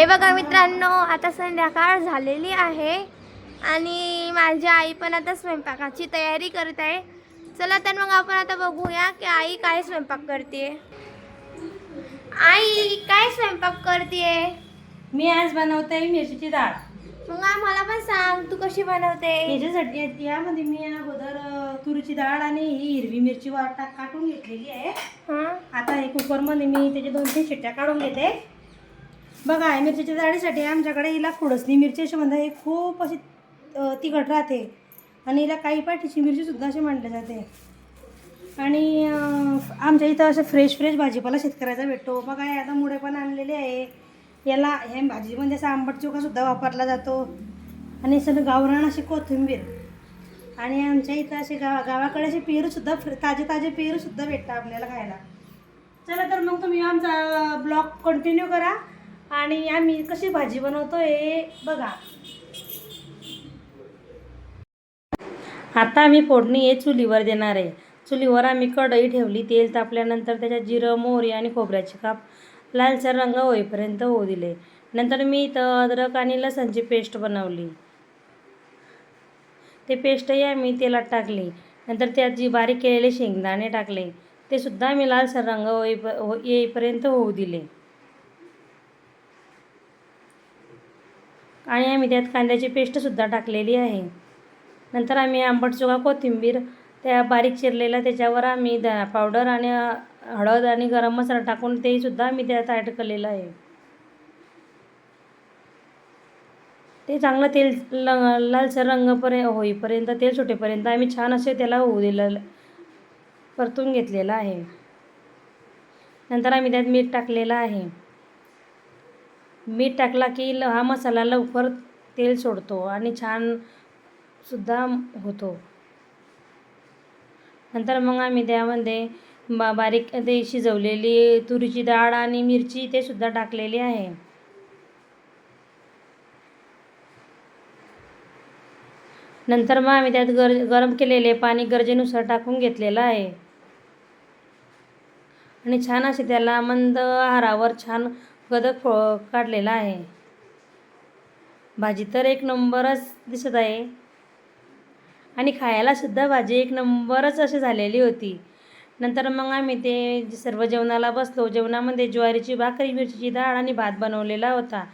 हे बघा मित्रांनो आता संध्याकाळ झालेली आहे आणि माझी आई पण आता स्वयंपाकाची तयारी करत आहे. चला तर मग आपण आता बघूया की आई काय स्वयंपाक करते आई काय स्वयंपाक करते मी आज बनवते मिरचीची डाळ. मग आम्हाला पण सांग तू कशी बनवते? याच्यासाठी यामध्ये मी अगोदर तुरीची डाळ आणि ही हिरवी मिरची वाटा काटून घेतलेली आहे. हं? आता हे कुकरमध्ये मी त्याचे दोन तीन शिट्ट्या काढून घेते. बघा या मिरचीच्या जाळीसाठी आमच्याकडे हिला खुडसली मिरची अशी म्हणतात हे खूप अशी तिखट राहते. आणि हिला काही पाठीची मिरचीसुद्धा अशी मांडली जाते. आणि आमच्या इथं असं फ्रेश फ्रेश भाजीपाला शेतकऱ्याचा भेटतो. बघा आता मुळे पण आणलेले आहे. याला ह्या भाजीमध्ये असा आंबट चोखासुद्धा वापरला जातो. आणि सगळं गावरान अशी कोथिंबीर. आणि आमच्या इथं असे गावा गावाकडे असे पेरूसुद्धा फ्रे- ताजे ताजे पेरूसुद्धा भेटतात आपल्याला खायला. चला तर मग तुम्ही आमचा ब्लॉग कंटिन्यू करा. आणि आम्ही कशी भाजी बनवतो हे बघा. आता आम्ही फोडणी हे चुलीवर देणार आहे. चुलीवर आम्ही कढई ठेवली तेल तापल्यानंतर त्याच्यात जिरं मोहरी आणि खोबऱ्याचे काप लालसर रंग होईपर्यंत होऊ दिले. नंतर मी इथं अद्रक आणि लसणची पेस्ट बनवली. ते पेस्टही आम्ही तेलात टाकली. नंतर त्यात जी बारीक केलेले शेंगदाणे टाकले. ते सुद्धा आम्ही लालसर रंग होईप हो येईपर्यंत होऊ दिले. आणि आम्ही त्यात कांद्याची पेस्टसुद्धा टाकलेली आहे. नंतर आम्ही आंबट चुका कोथिंबीर त्या बारीक चिरलेला त्याच्यावर आम्ही धना पावडर आणि हळद आणि गरम मसाला टाकून ते सुद्धा आम्ही त्यात ॲड केलेलं आहे. ते चांगलं तेल ल लालसर रंगपर्यंत होईपर्यंत तेल सुटेपर्यंत आम्ही छान असे त्याला होऊ दिलं परतून घेतलेलं आहे. नंतर आम्ही त्यात मीठ टाकलेलं आहे. मीठ टाकला की ल हा मसाला लवकर तेल सोडतो आणि छान सुद्धा होतो. नंतर मग आम्ही त्यामध्ये बा बारीक ते शिजवलेली तुरीची डाळ आणि मिरची ते सुद्धा टाकलेली आहे. नंतर मग आम्ही त्यात गर गरम केलेले पाणी गरजेनुसार टाकून घेतलेलं आहे. आणि छान असे त्याला मंद आहारावर छान गदक फो काढलेला आहे. भाजी तर एक नंबरच दिसत आहे. आणि खायलासुद्धा भाजी एक नंबरच अशी झालेली होती. नंतर मग आम्ही ते सर्व जेवणाला बसलो जेवणामध्ये ज्वारीची भाकरी मिरचीची डाळ आणि भात बनवलेला होता.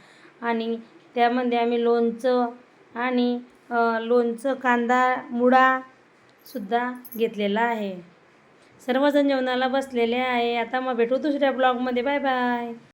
आणि त्यामध्ये आम्ही लोणचं आणि लोणचं कांदा मुळा सुद्धा घेतलेला आहे. सर्वजण जेवणाला बसलेले आहे. आता मग भेटू दुसऱ्या ब्लॉगमध्ये. Bye bye.